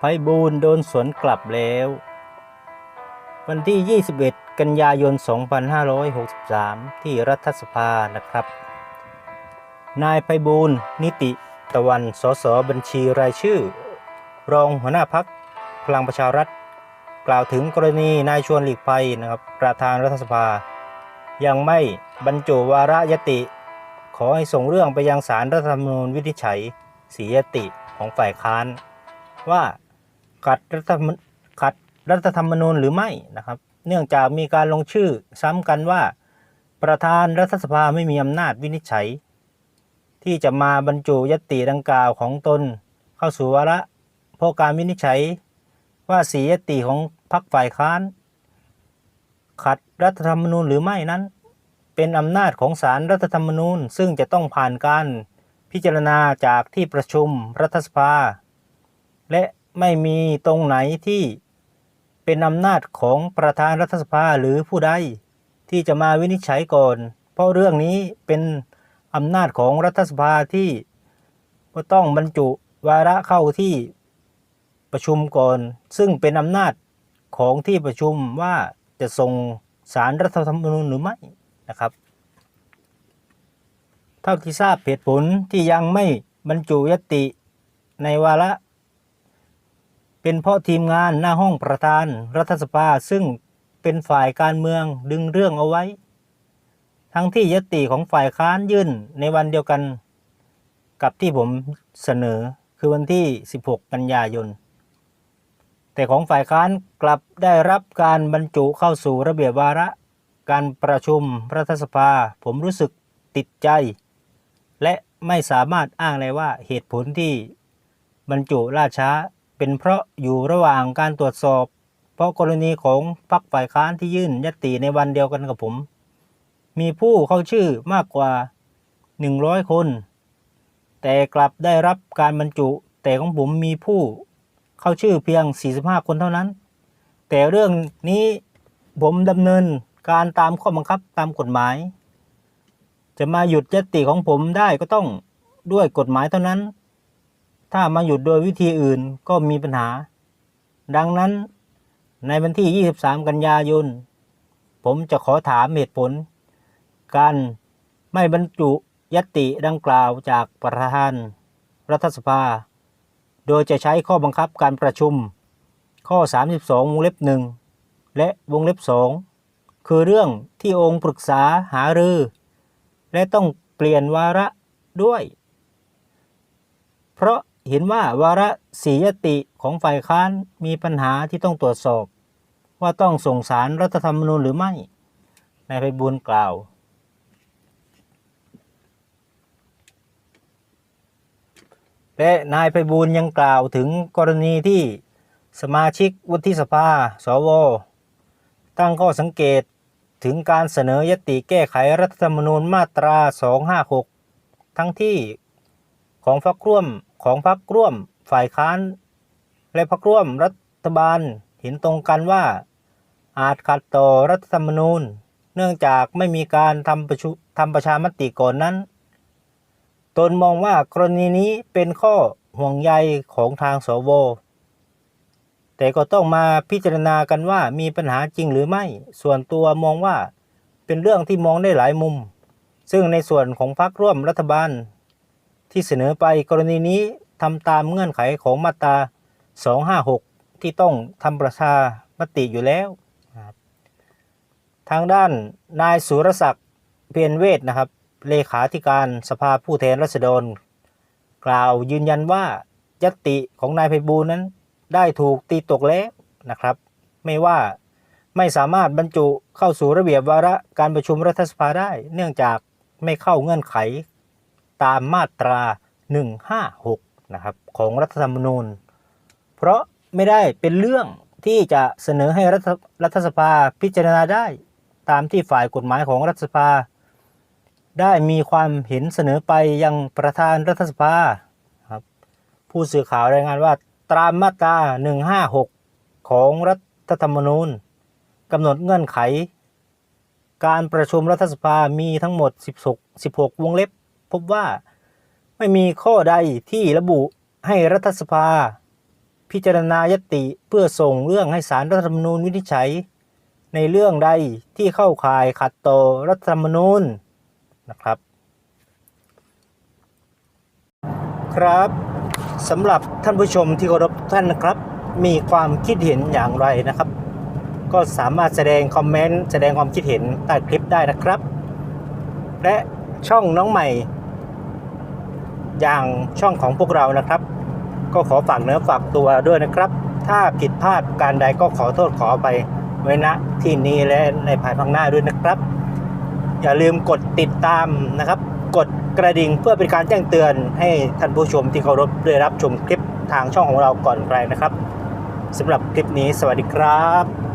ไพบูลย์โดนสวนกลับแล้ว วันที่ 21 กันยายน 2563 ที่รัฐสภานะครับ นายไพบูลย์นิติตะวัน สสบัญชีรายชื่อ รองหัวหน้าพักพลังประชารัฐ กล่าวถึงกรณีนายชวนหลีกภัยนะครับประธานรัฐสภา ยังไม่บรรจุวาระยติ ขอให้ส่งเรื่องไปยังสารรัฐธรรมนูญวินิจฉัยสียติของฝ่ายค้านว่า ขัดรัฐธรรมขัดรัฐธรรมนูญหรือไม่นะครับ เนื่องจากมีการลงชื่อซ้ำกันว่า ประธานรัฐสภาไม่มีอำนาจวินิจฉัย ที่จะมาบรรจุยติดังกล่าวของตนเข้าสู่วาระเพราะการวินิจฉัยว่าสียติของพรรคฝ่ายค้าน ขัดรัฐธรรมนูญหรือไม่นั้น เป็นอำนาจของศาลรัฐธรรมนูญ ซึ่งจะต้องผ่านการพิจารณาจากที่ประชุมรัฐสภา และ ไม่มีตรงไหนที่เป็นอำนาจของประธานรัฐสภาหรือผู้ใดที่จะมาวินิจฉัยก่อน เพราะเรื่องนี้เป็นอำนาจของรัฐสภาที่ก็ต้องบรรจุวาระเข้าที่ประชุมก่อน ซึ่งเป็นอำนาจของที่ประชุมว่าจะส่งสารรัฐธรรมนูญหรือไม่นะครับ เท่าที่ทราบเหตุผลที่ยังไม่บรรจุยติในวาระ เป็นเพราะทีมงานหน้าห้องประธานรัฐสภาซึ่งเป็นฝ่ายการเมืองดึงเรื่องเอาไว้ ทั้งที่ยติของฝ่ายค้านยื่นในวันเดียวกัน กับที่ผมเสนอคือวันที่ 16 กันยายน แต่ของฝ่ายค้านกลับได้รับการบรรจุเข้าสู่ระเบียบวาระ การประชุมรัฐสภา ผมรู้สึกติดใจ และไม่สามารถอ้างได้ว่าเหตุผลที่บรรจุล่าช้า เป็นเพราะอยู่ระหว่างการตรวจสอบ เพราะกรณีของพรรคฝ่ายค้านที่ยื่นยติในวันเดียวกันกับผม มีผู้เข้าชื่อมากกว่า 100 คน แต่กลับได้รับการบรรจุ แต่ของผมมีผู้เข้าชื่อเพียง 45 คนเท่านั้น แต่เรื่องนี้ผมดำเนินการตามข้อบังคับตามกฎหมาย จะมาหยุดยติของผมได้ก็ต้องด้วยกฎหมายเท่านั้น ถ้ามาหยุดโดยวิธีอื่นก็มีปัญหา ดังนั้นในวันที่ 23 กันยายน ผมจะขอถามเหตุผล การไม่บรรจุยติดังกล่าวจากประธานรัฐสภา โดยจะใช้ข้อบังคับการประชุม ข้อ 32 วงเล็บหนึ่งและวงเล็บสองคือเรื่องที่องค์ปรึกษาหารือ และต้องเปลี่ยนวาระด้วย เพราะ เห็นว่าวาระสียติของฝ่ายค้านมีปัญหาที่ต้องตรวจสอบ ว่าต้องส่งสารรัฐธรรมนูญหรือไม่ นายไพบูลกล่าว และนายไพบูลยังกล่าวถึงกรณีที่สมาชิกวุฒิสภา สว ตั้งข้อสังเกตถึงการเสนอยติแก้ไขรัฐธรรมนูญมาตรา 256 ทั้งที่ของพรรคร่วม ของพรรคร่วมฝ่ายค้าน และพรรคร่วมรัฐบาลเห็นตรงกันว่า อาจขัดต่อรัฐธรรมนูญ เนื่องจากไม่มีการทำประชุทำประชามติก่อนนั้น ตนมองว่ากรณีนี้เป็นข้อห่วงใยของทางสวแต่ก็ต้องมาพิจารณากันว่ามีปัญหาจริงหรือไม่ ส่วนตัวมองว่าเป็นเรื่องที่มองได้หลายมุม ซึ่งในส่วนของพรรคร่วมรัฐบาล ที่เสนอไปกรณีนี้ทำตามเงื่อนไขของมาตรา 256 ที่ต้องทำประชามติอยู่แล้ว ทางด้านนายสุรศักดิ์เพียรเวทนะครับ เลขาธิการสภาผู้แทนราษฎร กล่าวยืนยันว่ายตติของนายไพบูลนั้นได้ถูกตีตกแล้วนะครับ ไม่ว่าไม่สามารถบรรจุเข้าสู่ระเบียบวาระการประชุมรัฐสภาได้ เนื่องจากไม่เข้าเงื่อนไข ตามมาตรา 156 นะครับของรัฐธรรมนูญ เพราะไม่ได้เป็นเรื่องที่จะเสนอให้รัฐรัฐสภาพิจารณาได้ ตามที่ฝ่ายกฎหมายของรัฐสภา ได้มีความเห็นเสนอไปยังประธานรัฐสภาครับผู้สื่อข่าวรายงานว่าตามมาตรา 156 ของรัฐธรรมนูญกำหนดเงื่อนไข การประชุมรัฐสภามีทั้งหมด 16 16 วงเล็บ พบว่าไม่มีข้อใดที่ระบุให้รัฐสภา พิจารณายติเพื่อส่งเรื่องให้สารรัฐธรรมนูญวินิจฉัย ในเรื่องใดที่เข้าข่ายขัดต่อรัฐธรรมนูญนะครับ ครับสำหรับท่านผู้ชมที่เคารพท่านนะครับ มีความคิดเห็นอย่างไรนะครับ ก็สามารถแสดงคอมเมนต์แสดงความคิดเห็นใต้คลิปได้นะครับ และช่องน้องใหม่ อย่างช่องของพวกเรานะครับ ก็ขอฝากเนื้อฝากตัวด้วยนะครับ ถ้าผิดพลาดการใดก็ขอโทษขอไปไว้ณที่นี้และในภายภาคหน้าด้วยนะครับ อย่าลืมกดติดตามนะครับ กดกระดิ่งเพื่อเป็นการแจ้งเตือนให้ท่านผู้ชมที่เคารพได้รับชมคลิปทางช่องของเราก่อนใครนะครับสำหรับคลิปนี้สวัสดีครับ